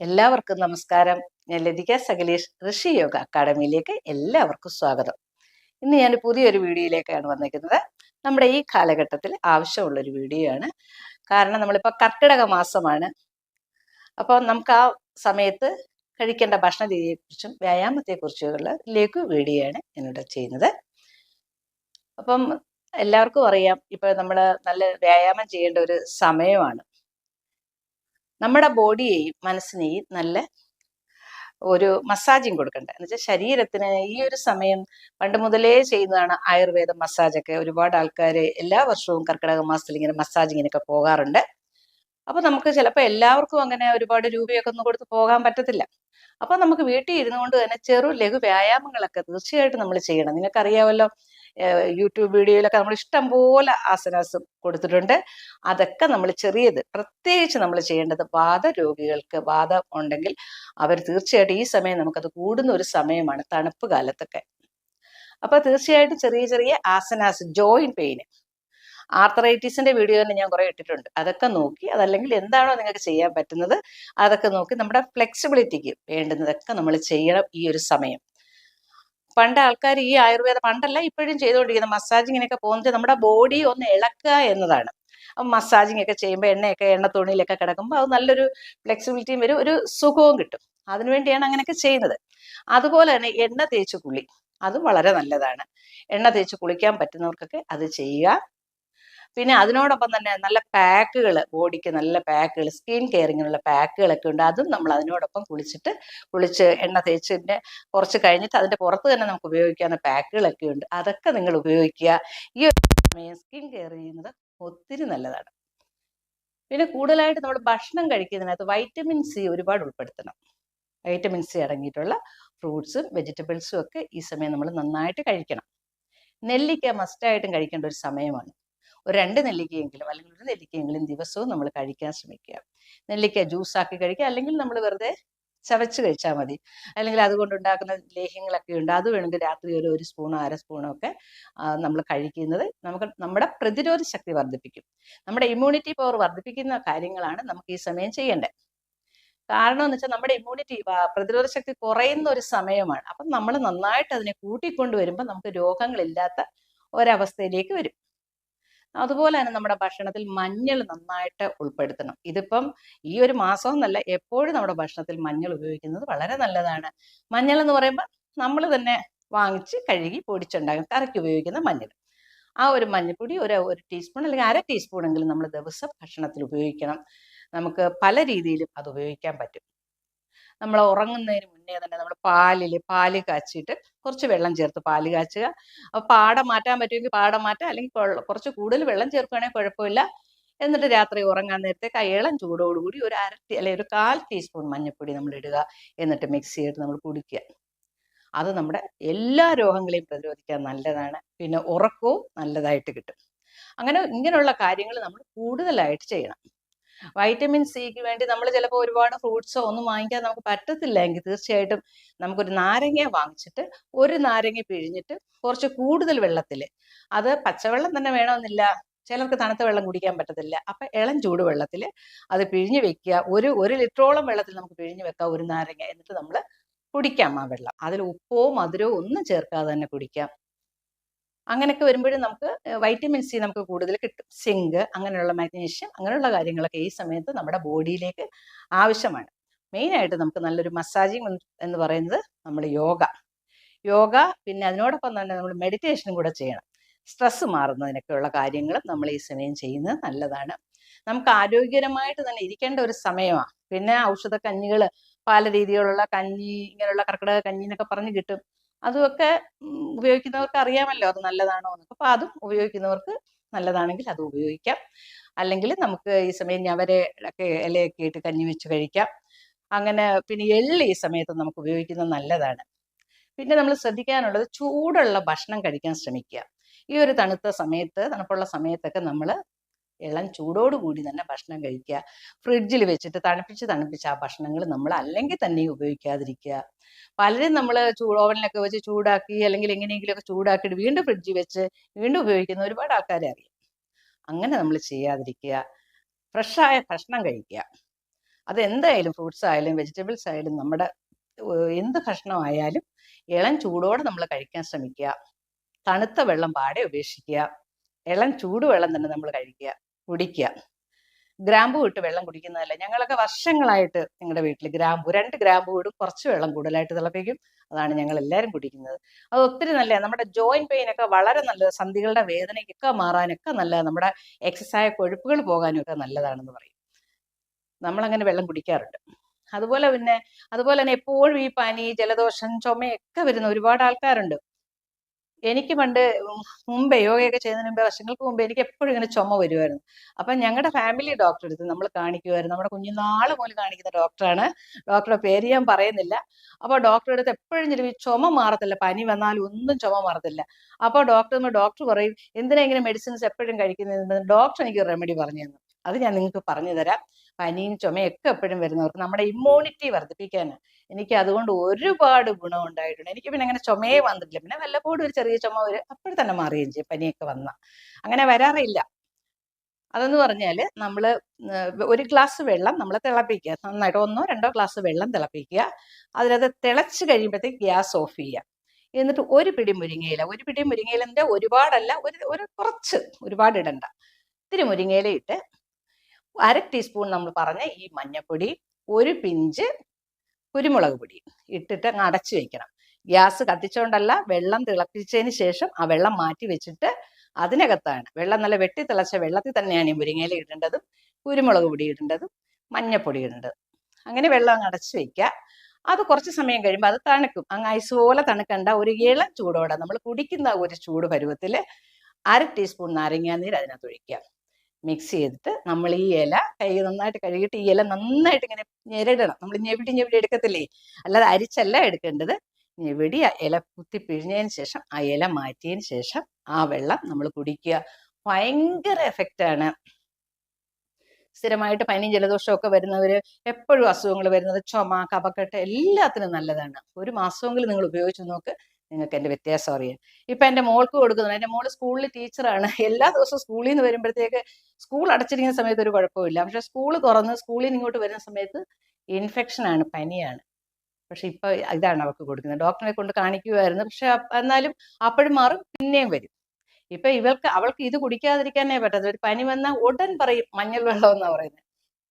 എല്ലാവർക്കും നമസ്കാരം. ഞാൻ ലതിക സകലേഷ് ഋഷി യോഗ അക്കാഡമിയിലേക്ക് എല്ലാവർക്കും സ്വാഗതം. ഇന്ന് ഞാൻ പുതിയൊരു വീഡിയോയിലേക്കാണ് വന്നിരിക്കുന്നത്. നമ്മുടെ ഈ കാലഘട്ടത്തിൽ ആവശ്യമുള്ള ഒരു വീഡിയോ ആണ് കാരണം നമ്മളിപ്പോൾ കർക്കിടക മാസമാണ്. അപ്പോൾ നമുക്ക് ആ സമയത്ത് കഴിക്കേണ്ട ഭക്ഷണ രീതിയെക്കുറിച്ചും വ്യായാമത്തെക്കുറിച്ചുള്ള ലഘു വീഡിയോ ആണ് ഞാനിവിടെ ചെയ്യുന്നത്. അപ്പം എല്ലാവർക്കും അറിയാം ഇപ്പോൾ നമ്മൾ നല്ല വ്യായാമം ചെയ്യേണ്ട ഒരു സമയമാണ്. നമ്മുടെ ബോഡിയെയും മനസ്സിനെയും നല്ല ഒരു മസാജിങ് കൊടുക്കണ്ട. എന്ന് വെച്ചാൽ ശരീരത്തിന് ഈ ഒരു സമയം പണ്ട് മുതലേ ചെയ്യുന്നതാണ് ആയുർവേദ മസാജൊക്കെ. ഒരുപാട് ആൾക്കാർ എല്ലാ വർഷവും കർക്കിടക മാസത്തിൽ ഇങ്ങനെ മസാജിങ്ങിനൊക്കെ പോകാറുണ്ട്. അപ്പൊ നമുക്ക് ചിലപ്പോൾ എല്ലാവർക്കും അങ്ങനെ ഒരുപാട് രൂപയൊക്കെ ഒന്നും കൊടുത്ത് പോകാൻ പറ്റത്തില്ല. അപ്പൊ നമുക്ക് വീട്ടിൽ ഇരുന്നുകൊണ്ട് തന്നെ ചെറു ലഘു വ്യായാമങ്ങളൊക്കെ തീർച്ചയായിട്ടും നമ്മൾ ചെയ്യണം. നിങ്ങൾക്കറിയാമല്ലോ യൂട്യൂബ് വീഡിയോയിലൊക്കെ നമ്മൾ ഇഷ്ടം പോലെ ആസനാസ് കൊടുത്തിട്ടുണ്ട്. അതൊക്കെ നമ്മൾ ചെറിയത് പ്രത്യേകിച്ച് നമ്മൾ ചെയ്യേണ്ടത് വാദരോഗികൾക്ക് വാദം ഉണ്ടെങ്കിൽ അവർ തീർച്ചയായിട്ടും ഈ സമയം നമുക്കത് കൂടുന്ന ഒരു സമയമാണ് തണുപ്പ് കാലത്തൊക്കെ. അപ്പൊ തീർച്ചയായിട്ടും ചെറിയ ചെറിയ ആസനാസ് ജോയിൻ പെയിന് ആർത്തറൈറ്റീസിന്റെ വീഡിയോ തന്നെ ഞാൻ കുറെ ഇട്ടിട്ടുണ്ട്. അതൊക്കെ നോക്കി അതല്ലെങ്കിൽ എന്താണോ നിങ്ങൾക്ക് ചെയ്യാൻ പറ്റുന്നത് അതൊക്കെ നോക്കി നമ്മുടെ ഫ്ലെക്സിബിലിറ്റിക്ക് വേണ്ടുന്നതൊക്കെ നമ്മൾ ചെയ്യണം ഈ ഒരു സമയം. പണ്ട് ആൾക്കാർ ഈ ആയുർവേദ പണ്ടല്ല ഇപ്പോഴും ചെയ്തുകൊണ്ടിരിക്കുന്ന മസാജിങ്ങിനൊക്കെ പോകുന്നത് നമ്മുടെ ബോഡി ഒന്ന് ഇളക്കുക എന്നതാണ്. മസാജിങ് ഒക്കെ ചെയ്യുമ്പോൾ എണ്ണയൊക്കെ എണ്ണ തുണിയിലൊക്കെ കിടക്കുമ്പോൾ അത് നല്ലൊരു ഫ്ലെക്സിബിലിറ്റിയും വരും ഒരു സുഖവും കിട്ടും. അതിനുവേണ്ടിയാണ് അങ്ങനെയൊക്കെ ചെയ്യുന്നത്. അതുപോലെ തന്നെ എണ്ണ തേച്ച് കുളി. അതും വളരെ നല്ലതാണ്. എണ്ണ തേച്ച് കുളിക്കാൻ പറ്റുന്നവർക്കൊക്കെ അത് ചെയ്യുക. പിന്നെ അതിനോടൊപ്പം തന്നെ നല്ല പാക്കുകൾ ബോഡിക്ക് നല്ല പാക്കുകൾ സ്കിൻ കെയറിങ്ങിനുള്ള പാക്കുകളൊക്കെ ഉണ്ട്. അതും നമ്മൾ അതിനോടൊപ്പം കുളിച്ചിട്ട് കുളിച്ച് എണ്ണ തേച്ചിന്റെ കുറച്ച് കഴിഞ്ഞിട്ട് അതിന്റെ പുറത്ത് തന്നെ നമുക്ക് ഉപയോഗിക്കാവുന്ന പാക്കുകളൊക്കെ ഉണ്ട്. അതൊക്കെ നിങ്ങൾ ഉപയോഗിക്കുക. ഈ ഒരു സമയം സ്കിൻ കെയർ ചെയ്യുന്നത് ഒത്തിരി നല്ലതാണ്. പിന്നെ കൂടുതലായിട്ട് നമ്മൾ ഭക്ഷണം കഴിക്കുന്നതിനകത്ത് വൈറ്റമിൻ സി ഒരുപാട് ഉൾപ്പെടുത്തണം. വൈറ്റമിൻ സി അടങ്ങിയിട്ടുള്ള ഫ്രൂട്ട്സും വെജിറ്റബിൾസും ഒക്കെ ഈ സമയം നമ്മൾ നന്നായിട്ട് കഴിക്കണം. നെല്ലിക്ക മസ്റ്റായിട്ടും കഴിക്കേണ്ട ഒരു സമയമാണ്. ഒരു രണ്ട് നെല്ലിക്കയെങ്കിലും അല്ലെങ്കിൽ ഒരു നെല്ലിക്കയെങ്കിലും ദിവസവും നമ്മൾ കഴിക്കാൻ ശ്രമിക്കുക. നെല്ലിക്ക ജ്യൂസാക്കി കഴിക്കുക. അല്ലെങ്കിൽ നമ്മൾ വെറുതെ ചവച്ച് കഴിച്ചാൽ മതി. അല്ലെങ്കിൽ അതുകൊണ്ടുണ്ടാക്കുന്ന ലേഹ്യങ്ങളൊക്കെ ഉണ്ട്. അത് വേണമെങ്കിൽ രാത്രി ഒരു ഒരു സ്പൂണോ അര സ്പൂണോ ഒക്കെ നമ്മൾ കഴിക്കുന്നത് നമുക്ക് നമ്മുടെ പ്രതിരോധ ശക്തി വർദ്ധിപ്പിക്കും. നമ്മുടെ ഇമ്മ്യൂണിറ്റി പവർ വർദ്ധിപ്പിക്കുന്ന കാര്യങ്ങളാണ് നമുക്ക് ഈ സമയം ചെയ്യേണ്ടത്. കാരണം എന്ന് വെച്ചാൽ നമ്മുടെ ഇമ്മ്യൂണിറ്റി പ്രതിരോധ ശക്തി കുറയുന്ന ഒരു സമയമാണ്. അപ്പം നമ്മൾ നന്നായിട്ട് അതിനെ കൂട്ടിക്കൊണ്ടുവരുമ്പോൾ നമുക്ക് രോഗങ്ങളില്ലാത്ത ഒരവസ്ഥയിലേക്ക് വരും. അതുപോലെ തന്നെ നമ്മുടെ ഭക്ഷണത്തിൽ മഞ്ഞൾ നന്നായിട്ട് ഉൾപ്പെടുത്തണം. ഇതിപ്പം ഈ ഒരു മാസം എന്നല്ല എപ്പോഴും നമ്മുടെ ഭക്ഷണത്തിൽ മഞ്ഞൾ ഉപയോഗിക്കുന്നത് വളരെ നല്ലതാണ്. മഞ്ഞൾ എന്ന് പറയുമ്പോൾ നമ്മൾ തന്നെ വാങ്ങിച്ച് കഴുകി പൊടിച്ചുണ്ടാകും കറിക്ക് ഉപയോഗിക്കുന്ന മഞ്ഞൾ. ആ ഒരു മഞ്ഞൾപ്പൊടി ഒരു ഒരു ടീസ്പൂൺ അല്ലെങ്കിൽ അര ടീസ്പൂൺ എങ്കിലും നമ്മൾ ദിവസം ഭക്ഷണത്തിൽ ഉപയോഗിക്കണം. നമുക്ക് പല രീതിയിലും അത് ഉപയോഗിക്കാൻ പറ്റും. നമ്മൾ ഉറങ്ങുന്നതിന് മുന്നേ തന്നെ നമ്മൾ പാലിൽ പാൽ കാച്ചിട്ട് കുറച്ച് വെള്ളം ചേർത്ത് പാൽ കാച്ചുക. അപ്പോൾ പാട മാറ്റാൻ പറ്റുമെങ്കിൽ പാട മാറ്റുക അല്ലെങ്കിൽ കുറച്ച് കൂടുതൽ വെള്ളം ചേർക്കുകയാണെങ്കിൽ കുഴപ്പമില്ല. എന്നിട്ട് രാത്രി ഉറങ്ങാൻ നേരത്തെ കയ്യളം ചൂടോടുകൂടി ഒരു അര അല്ലെങ്കിൽ ഒരു കാൽ ടീസ്പൂൺ മഞ്ഞൾപ്പൊടി നമ്മൾ ഇടുക. എന്നിട്ട് മിക്സ് ചെയ്തിട്ട് നമ്മൾ കുടിക്കുക. അത് നമ്മുടെ എല്ലാ രോഗങ്ങളെയും പ്രതിരോധിക്കാൻ നല്ലതാണ്. പിന്നെ ഉറക്കവും നല്ലതായിട്ട് കിട്ടും. അങ്ങനെ ഇങ്ങനെയുള്ള കാര്യങ്ങൾ നമ്മൾ കൂടുതലായിട്ട് ചെയ്യണം. വൈറ്റമിൻ സിക്ക് വേണ്ടി നമ്മൾ ചിലപ്പോൾ ഒരുപാട് ഫ്രൂട്ട്സോ ഒന്നും വാങ്ങിക്കാൻ നമുക്ക് പറ്റത്തില്ല എങ്കിൽ തീർച്ചയായിട്ടും നമുക്കൊരു നാരങ്ങ വാങ്ങിച്ചിട്ട് ഒരു നാരങ്ങ പിഴിഞ്ഞിട്ട് കുറച്ച് കൂടുതൽ വെള്ളത്തിൽ അത് പച്ചവെള്ളം തന്നെ വേണമെന്നില്ല. ചിലർക്ക് തണുത്ത വെള്ളം കുടിക്കാൻ പറ്റത്തില്ല. അപ്പൊ ഇളം ചൂട് വെള്ളത്തിൽ അത് പിഴിഞ്ഞു വെക്കുക. ഒരു ഒരു ലിറ്ററോളം വെള്ളത്തിൽ നമുക്ക് പിഴിഞ്ഞു വെക്കാം ഒരു നാരങ്ങ. എന്നിട്ട് നമ്മൾ കുടിക്കാം ആ വെള്ളം. അതിൽ ഉപ്പോ മധുരവും ഒന്നും ചേർക്കാതെ തന്നെ കുടിക്കാം. അങ്ങനെയൊക്കെ വരുമ്പോഴും നമുക്ക് വൈറ്റമിൻ സി നമുക്ക് കൂടുതൽ കിട്ടും. സിങ്ക് അങ്ങനെയുള്ള മാഗ്നീഷ്യം അങ്ങനെയുള്ള കാര്യങ്ങളൊക്കെ ഈ സമയത്ത് നമ്മുടെ ബോഡിയിലേക്ക് ആവശ്യമാണ്. മെയിനായിട്ട് നമുക്ക് നല്ലൊരു മസാജിങ് എന്ന് പറയുന്നത് നമ്മൾ യോഗ. യോഗ പിന്നെ അതിനോടൊപ്പം തന്നെ നമ്മൾ മെഡിറ്റേഷനും കൂടെ ചെയ്യണം. സ്ട്രെസ് മാറുന്നതിനൊക്കെയുള്ള കാര്യങ്ങൾ നമ്മൾ ഈ സമയം ചെയ്യുന്നത് നല്ലതാണ്. നമുക്ക് ആരോഗ്യകരമായിട്ട് തന്നെ ഇരിക്കേണ്ട ഒരു സമയമാണ്. പിന്നെ ഔഷധ കഞ്ഞികൾ പല രീതിയിലുള്ള കഞ്ഞി ഇങ്ങനെയുള്ള കർക്കിടക കഞ്ഞി എന്നൊക്കെ പറഞ്ഞ് കിട്ടും. അതുമൊക്കെ ഉപയോഗിക്കുന്നവർക്ക് അറിയാമല്ലോ അത് നല്ലതാണോ എന്ന് അപ്പൊ അതും ഉപയോഗിക്കുന്നവർക്ക് നല്ലതാണെങ്കിൽ അത് ഉപയോഗിക്കാം. അല്ലെങ്കിൽ നമുക്ക് ഈ സമയം ഞവരെ ഒക്കെ ഇലയൊക്കെ ഇട്ട് കഞ്ഞി വെച്ച് കഴിക്കാം. അങ്ങനെ പിന്നെ എള്ള് ഈ സമയത്ത് നമുക്ക് ഉപയോഗിക്കുന്നത് നല്ലതാണ്. പിന്നെ നമ്മൾ ശ്രദ്ധിക്കാനുള്ളത് ചൂടുള്ള ഭക്ഷണം കഴിക്കാൻ ശ്രമിക്കുക. ഈ ഒരു തണുത്ത സമയത്ത് തണുപ്പുള്ള സമയത്തൊക്കെ നമ്മൾ ഇളം ചൂടോടുകൂടി തന്നെ ഭക്ഷണം കഴിക്കുക. ഫ്രിഡ്ജിൽ വെച്ചിട്ട് തണുപ്പിച്ച് തണുപ്പിച്ച് ആ ഭക്ഷണങ്ങൾ നമ്മൾ അല്ലെങ്കിൽ തന്നെ ഉപയോഗിക്കാതിരിക്കുക. പലരും നമ്മൾ ചൂട് ഓവനിലൊക്കെ വെച്ച് ചൂടാക്കി അല്ലെങ്കിൽ എങ്ങനെയെങ്കിലുമൊക്കെ ചൂടാക്കിയിട്ട് വീണ്ടും ഫ്രിഡ്ജിൽ വെച്ച് വീണ്ടും ഉപയോഗിക്കുന്ന ഒരുപാട് ആൾക്കാരെ അറിയാം. അങ്ങനെ നമ്മൾ ചെയ്യാതിരിക്കുക. ഫ്രഷായ ഭക്ഷണം കഴിക്കുക. അത് എന്തായാലും ഫ്രൂട്ട്സ് ആയാലും വെജിറ്റബിൾസ് ആയാലും നമ്മുടെ എന്ത് ഭക്ഷണമായാലും ഇളം ചൂടോടെ നമ്മൾ കഴിക്കാൻ ശ്രമിക്കുക. തണുത്ത വെള്ളം പാടെ ഉപേക്ഷിക്കുക. ഇളം ചൂടുവെള്ളം തന്നെ നമ്മൾ കഴിക്കുക. കുടിക്കുക. ഗ്രാമ്പു ഇട്ട് വെള്ളം കുടിക്കുന്നതല്ല. ഞങ്ങളൊക്കെ വർഷങ്ങളായിട്ട് ഞങ്ങളുടെ വീട്ടിൽ ഗ്രാമ്പു രണ്ട് ഗ്രാമ്പു ഇടും. കുറച്ച് വെള്ളം കൂടുതലായിട്ട് തിളപ്പിക്കും. അതാണ് ഞങ്ങൾ എല്ലാവരും കുടിക്കുന്നത്. അത് ഒത്തിരി നല്ല നമ്മുടെ ജോയിന്റ് പെയിൻ ഒക്കെ വളരെ നല്ലത്. സന്ധികളുടെ വേദനയ്ക്കൊക്കെ മാറാനൊക്കെ നല്ലതാണ് നമ്മുടെ എക്സസൈസ് കൊഴുപ്പുകൾ പോകാനും ഒക്കെ നല്ലതാണെന്ന് പറയും. നമ്മളങ്ങനെ വെള്ളം കുടിക്കാറുണ്ട്. അതുപോലെ പിന്നെ അതുപോലെ തന്നെ എപ്പോഴും ഈ പനി ജലദോഷം ചുമയൊക്കെ വരുന്ന ഒരുപാട് ആൾക്കാരുണ്ട്. എനിക്ക് പണ്ട് മുമ്പേ യോഗയൊക്കെ ചെയ്യുന്നതിന് മുമ്പേ വർഷങ്ങൾക്ക് മുമ്പേ എനിക്ക് എപ്പോഴും ഇങ്ങനെ ചുമ വരുമായിരുന്നു അപ്പം ഞങ്ങളുടെ ഫാമിലി ഡോക്ടർ എടുത്ത് നമ്മൾ കാണിക്കുമായിരുന്നു നമ്മുടെ കുഞ്ഞുനാൾ മുതൽ കാണിക്കുന്ന ഡോക്ടറാണ് ഡോക്ടറുടെ പേര് ഞാൻ പറയുന്നില്ല. അപ്പോൾ ഡോക്ടറെ അടുത്ത് എപ്പോഴും ചിലപ്പോൾ ചുമ മാറത്തില്ല. പനി വന്നാൽ ഒന്നും ചുമ മാറത്തില്ല. അപ്പോൾ ഡോക്ടർ ഡോക്ടർ പറയും എന്തിനാ ഇങ്ങനെ മെഡിസിൻസ് എപ്പോഴും കഴിക്കുന്നത് ഡോക്ടർ എനിക്ക് റെമഡി പറഞ്ഞു തന്നു. അത് ഞാൻ നിങ്ങൾക്ക് പറഞ്ഞു തരാം. പനിയും ചുമയൊക്കെ എപ്പോഴും വരുന്നവർക്ക് നമ്മുടെ ഇമ്മ്യൂണിറ്റി വർദ്ധിപ്പിക്കാനാണ് എനിക്ക് അതുകൊണ്ട് ഒരുപാട് ഗുണം ഉണ്ടായിട്ടുണ്ട്. എനിക്ക് പിന്നെ അങ്ങനെ ചുമയെ വന്നിട്ടില്ല. പിന്നെ വല്ലപ്പോഴും ഒരു ചെറിയ ചുമ വരും. അപ്പോഴും തന്നെ മാറുകയും ചെയ്യും പനിയൊക്കെ വന്ന അങ്ങനെ വരാറില്ല. അതെന്ന് പറഞ്ഞാൽ നമ്മൾ ഒരു ഗ്ലാസ് വെള്ളം നമ്മൾ തിളപ്പിക്കുക. നന്നായിട്ട് ഒന്നോ രണ്ടോ ഗ്ലാസ് വെള്ളം തിളപ്പിക്കുക. അതിലത് തിളച്ച് കഴിയുമ്പോഴത്തേക്ക് ഗ്യാസ് ഓഫ് ചെയ്യുക. എന്നിട്ട് ഒരു പിടി മുരിങ്ങയില ഒരു പിടി മുരിങ്ങയിലന്റെ ഒരുപാടല്ല ഒരു ഒരു കുറച്ച് ഒരുപാട് ഇടണ്ട. ഇത്തിരി മുരിങ്ങയില ഇട്ട് അര ടീസ്പൂൺ നമ്മൾ പറഞ്ഞ ഈ മഞ്ഞപ്പൊടി ഒരു പിഞ്ച് കുരുമുളക് പൊടി ഇട്ടിട്ട് അങ്ങ് അടച്ചു വെക്കണം. ഗ്യാസ് കത്തിച്ചുകൊണ്ടല്ല വെള്ളം തിളപ്പിച്ചതിന് ശേഷം ആ വെള്ളം മാറ്റി വെച്ചിട്ട് അതിനകത്താണ് വെള്ളം നല്ല വെട്ടി തിളച്ച വെള്ളത്തിൽ തന്നെയാണ് ഈ മുരിങ്ങയില ഇടേണ്ടതും കുരുമുളക് പൊടി ഇടേണ്ടതും മഞ്ഞപ്പൊടി ഇടേണ്ടതും. അങ്ങനെ വെള്ളം അങ്ങ് അടച്ചു വെക്കുക അത് കുറച്ച് സമയം കഴിയുമ്പോൾ അത് തണുക്കും. അങ്ങ് ഐസ് പോലെ തണുക്കണ്ട ഒരു ഇളം ചൂടോടെ. നമ്മൾ കുടിക്കുന്ന ഒരു ചൂട് പരുവത്തിൽ അര ടീസ്പൂൺ നാരങ്ങാനീര് അതിനകത്ത് ഒഴിക്കുക മിക്സ് ചെയ്തിട്ട് നമ്മൾ ഈ ഇല കൈ നന്നായിട്ട് കഴുകിയിട്ട് ഈ ഇല നന്നായിട്ട് ഇങ്ങനെ ഞെരടണം. നമ്മൾ ഞെവിടി ഞെവിടി എടുക്കത്തില്ലേ? അല്ലാതെ അരിച്ചല്ല എടുക്കേണ്ടത്. ഞെവിടി ഇല കുത്തി പിഴിഞ്ഞതിന് ശേഷം ആ ഇല മാറ്റിയതിന് ശേഷം ആ വെള്ളം നമ്മൾ കുടിക്കുക. ഭയങ്കര എഫക്റ്റാണ് സ്ഥിരമായിട്ട് പനിയും ജലദോഷവും ഒക്കെ വരുന്നവർ എപ്പോഴും അസുഖങ്ങൾ വരുന്നത് ചുമ കപക്കെട്ട് എല്ലാത്തിനും നല്ലതാണ്. ഒരു മാസമെങ്കിലും നിങ്ങൾ ഉപയോഗിച്ച് നോക്ക്. നിങ്ങൾക്ക് എന്റെ വ്യത്യാസം അറിയാം. ഇപ്പം എന്റെ മോൾക്ക് കൊടുക്കുന്നുണ്ട്. എന്റെ മോൾ സ്കൂളിൽ ടീച്ചറാണ് എല്ലാ ദിവസവും സ്കൂളിൽ നിന്ന് വരുമ്പോഴത്തേക്ക് സ്കൂൾ അടച്ചിരിക്കുന്ന സമയത്ത് ഒരു കുഴപ്പമില്ല പക്ഷെ സ്കൂൾ തുറന്ന് സ്കൂളിൽ നിന്ന് ഇങ്ങോട്ട് വരുന്ന സമയത്ത് ഇൻഫെക്ഷനാണ് പനിയാണ്. പക്ഷെ ഇപ്പൊ ഇതാണ് അവർക്ക് കൊടുക്കുന്നത്. ഡോക്ടറെ കൊണ്ട് കാണിക്കുമായിരുന്നു പക്ഷെ എന്നാലും അപ്പോഴും മാറും പിന്നെയും വരും. ഇപ്പൊ ഇവൾക്ക് അവൾക്ക് ഇത് കുടിക്കാതിരിക്കാനേ പറ്റാത്ത ഒരു പനി വന്നാൽ ഉടൻ പറയും മഞ്ഞൾ വെള്ളം എന്നാ പറയുന്നത്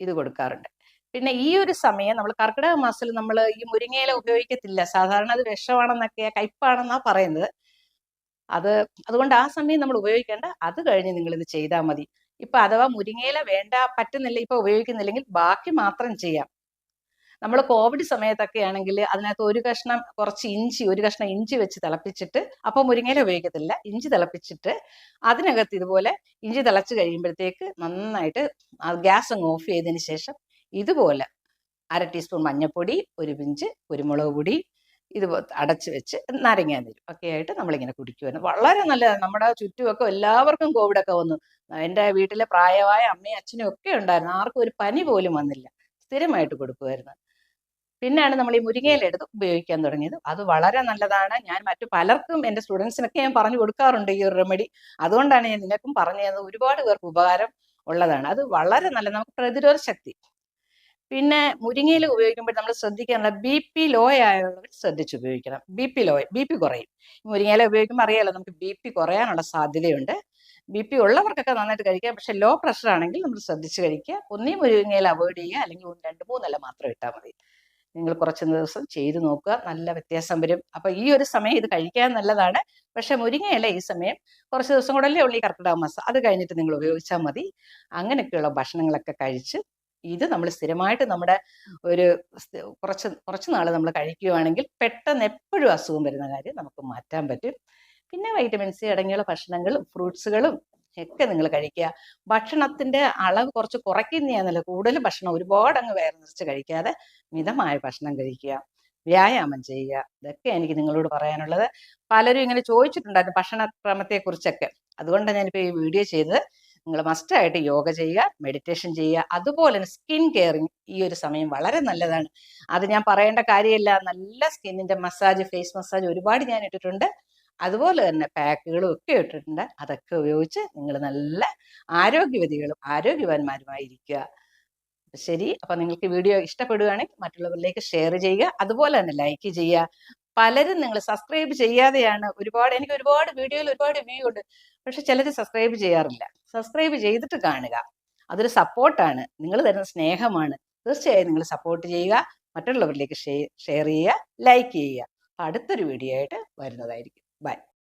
ഇത് കൊടുക്കാറുണ്ട്. പിന്നെ ഈ ഒരു സമയം നമ്മൾ കർക്കിടക മാസത്തിൽ നമ്മൾ ഈ മുരിങ്ങയില ഉപയോഗിക്കത്തില്ല. സാധാരണ അത് വിഷമാണെന്നൊക്കെ കയ്പാണെന്നാ പറയുന്നത്. അത് അതുകൊണ്ട് ആ സമയം നമ്മൾ ഉപയോഗിക്കേണ്ട. അത് കഴിഞ്ഞ് നിങ്ങൾ ഇത് ചെയ്താൽ മതി. ഇപ്പൊ അഥവാ മുരിങ്ങയില വേണ്ട പറ്റുന്നില്ല ഇപ്പൊ ഉപയോഗിക്കുന്നില്ലെങ്കിൽ ബാക്കി മാത്രം ചെയ്യാം. നമ്മൾ കോവിഡ് സമയത്തൊക്കെ ആണെങ്കിൽ അതിനകത്ത് ഒരു കഷ്ണം കുറച്ച് ഇഞ്ചി ഒരു കഷ്ണം ഇഞ്ചി വെച്ച് തിളപ്പിച്ചിട്ട് അപ്പോൾ മുരിങ്ങയില ഉപയോഗിക്കത്തില്ല. ഇഞ്ചി തിളപ്പിച്ചിട്ട് അതിനകത്ത് ഇതുപോലെ ഇഞ്ചി തിളച്ച് കഴിയുമ്പോഴത്തേക്ക് നന്നായിട്ട് ഗ്യാസ് അങ്ങ് ഓഫ് ചെയ്തതിന് ശേഷം ഇതുപോലെ അര ടീസ്പൂൺ മഞ്ഞൾപ്പൊടി ഒരു പിഞ്ച് കുരുമുളക് പൊടി ഇത് അടച്ച് വെച്ച് നാരങ്ങ നാരങ്ങാനീരും ഒക്കെ ആയിട്ട് നമ്മളിങ്ങനെ കുടിക്കുമായിരുന്നു വളരെ നല്ലതാണ്. നമ്മുടെ ചുറ്റുമൊക്കെ എല്ലാവർക്കും കോവിഡൊക്കെ വന്നു. എന്റെ വീട്ടിലെ പ്രായമായ അമ്മയും അച്ഛനും ഒക്കെ ഉണ്ടായിരുന്നു. ആർക്കും ഒരു പനി പോലും വന്നില്ല. സ്ഥിരമായിട്ട് കൊടുക്കുമായിരുന്നു പിന്നെയാണ് നമ്മൾ ഈ മുരിങ്ങയിലെടുത്ത് ഉപയോഗിക്കാൻ തുടങ്ങിയത്. അത് വളരെ നല്ലതാണ്. ഞാൻ മറ്റു പലർക്കും എന്റെ സ്റ്റുഡൻസിനൊക്കെ ഞാൻ പറഞ്ഞു കൊടുക്കാറുണ്ട് ഈ റെമഡി അതുകൊണ്ടാണ് ഞാൻ നിനക്കും പറഞ്ഞു തന്നത് ഒരുപാട് പേർക്ക് ഉപകാരം ഉള്ളതാണ്. അത് വളരെ നല്ല നമുക്ക് പ്രതിരോധ ശക്തി പിന്നെ മുരിങ്ങയിൽ ഉപയോഗിക്കുമ്പോൾ നമ്മൾ ശ്രദ്ധിക്കാനുള്ള ബി പി ലോ ആയുള്ളവർ ശ്രദ്ധിച്ച് ഉപയോഗിക്കണം. B P low B P കുറയും. മുരിങ്ങയില ഉപയോഗിക്കുമ്പോൾ അറിയാലോ നമുക്ക് ബി പി കുറയാനുള്ള സാധ്യതയുണ്ട്. ബി പി ഉള്ളവർക്കൊക്കെ നന്നായിട്ട് കഴിക്കാം. പക്ഷെ ലോ പ്രഷർ ആണെങ്കിൽ നമ്മൾ ശ്രദ്ധിച്ച് കഴിക്കുക. ഒന്നേ മുരിങ്ങയില അവോയ്ഡ് ചെയ്യുക. അല്ലെങ്കിൽ ഒന്ന് രണ്ട് മൂന്നല്ല മാത്രം ഇട്ടാൽ മതി. നിങ്ങൾ കുറച്ച് ദിവസം ചെയ്ത് നോക്കുക. നല്ല വ്യത്യാസം വരും. അപ്പൊ ഈ ഒരു സമയം ഇത് കഴിക്കാൻ നല്ലതാണ്. പക്ഷെ മുരിങ്ങയില ഈ സമയം കുറച്ച് ദിവസം കൂടെ അല്ലേ ഉള്ളി കർക്കിടക മാസം. അത് കഴിഞ്ഞിട്ട് നിങ്ങൾ ഉപയോഗിച്ചാൽ മതി. അങ്ങനെയൊക്കെയുള്ള ഭക്ഷണങ്ങളൊക്കെ കഴിച്ച് ഇത് നമ്മൾ സ്ഥിരമായിട്ട് നമ്മുടെ ഒരു കുറച്ച് കുറച്ച് നാൾ നമ്മൾ കഴിക്കുകയാണെങ്കിൽ പെട്ടെന്ന് എപ്പോഴും അസുഖം വരുന്ന കാര്യം നമുക്ക് മാറ്റാൻ പറ്റും. പിന്നെ വൈറ്റമിൻ സി അടങ്ങിയുള്ള ഭക്ഷണങ്ങളും ഫ്രൂട്ട്സുകളും ഒക്കെ നിങ്ങൾ കഴിക്കുക. ഭക്ഷണത്തിന്റെ അളവ് കുറച്ച് കുറയ്ക്കുന്നതാണല്ലോ കൂടുതൽ ഭക്ഷണം ഒരുപാട് അങ്ങ് വയറ് നിറച്ച് കഴിക്കാതെ മിതമായ ഭക്ഷണം കഴിക്കുക. വ്യായാമം ചെയ്യുക. ഇതൊക്കെ എനിക്ക് നിങ്ങളോട് പറയാനുള്ളത്. പലരും ഇങ്ങനെ ചോദിച്ചിട്ടുണ്ടായിരുന്നു ഭക്ഷണക്രമത്തെ കുറിച്ചൊക്കെ അതുകൊണ്ടാണ് ഞാനിപ്പോൾ ഈ വീഡിയോ ചെയ്തത്. നിങ്ങൾ മസ്റ്റായിട്ട് യോഗ ചെയ്യുക മെഡിറ്റേഷൻ ചെയ്യുക അതുപോലെ തന്നെ സ്കിൻ കെയറിങ് ഈ ഒരു സമയം വളരെ നല്ലതാണ്. അത് ഞാൻ പറയേണ്ട കാര്യമില്ല. നല്ല സ്കിന്നിന്റെ മസാജ് ഫേസ് മസാജ് ഒരുപാട് ഞാൻ ഇട്ടിട്ടുണ്ട്. അതുപോലെ തന്നെ പാക്കുകളും ഒക്കെ ഇട്ടിട്ടുണ്ട്. അതൊക്കെ ഉപയോഗിച്ച് നിങ്ങൾ നല്ല ആരോഗ്യവതികളും ആരോഗ്യവാന്മാരുമായിരിക്കുക ശരി. അപ്പൊ നിങ്ങൾക്ക് വീഡിയോ ഇഷ്ടപ്പെടുകയാണെങ്കിൽ മറ്റുള്ളവരിലേക്ക് ഷെയർ ചെയ്യുക. അതുപോലെ തന്നെ ലൈക്ക് ചെയ്യുക. പലരും നിങ്ങൾ സബ്സ്ക്രൈബ് ചെയ്യാതെയാണ് ഒരുപാട് എനിക്ക് ഒരുപാട് വീഡിയോയിൽ ഒരുപാട് വ്യൂ ഉണ്ട്. പക്ഷെ ചിലർ സബ്സ്ക്രൈബ് ചെയ്യാറില്ല. സബ്സ്ക്രൈബ് ചെയ്തിട്ട് കാണുക. അതൊരു സപ്പോർട്ടാണ് നിങ്ങൾ തരുന്ന സ്നേഹമാണ്. തീർച്ചയായും നിങ്ങൾ സപ്പോർട്ട് ചെയ്യുക. മറ്റുള്ളവരിലേക്ക് ഷെയർ ചെയ്യുക ലൈക്ക് ചെയ്യുക. അടുത്തൊരു വീഡിയോ ആയിട്ട് വരുന്നതായിരിക്കും. ബൈ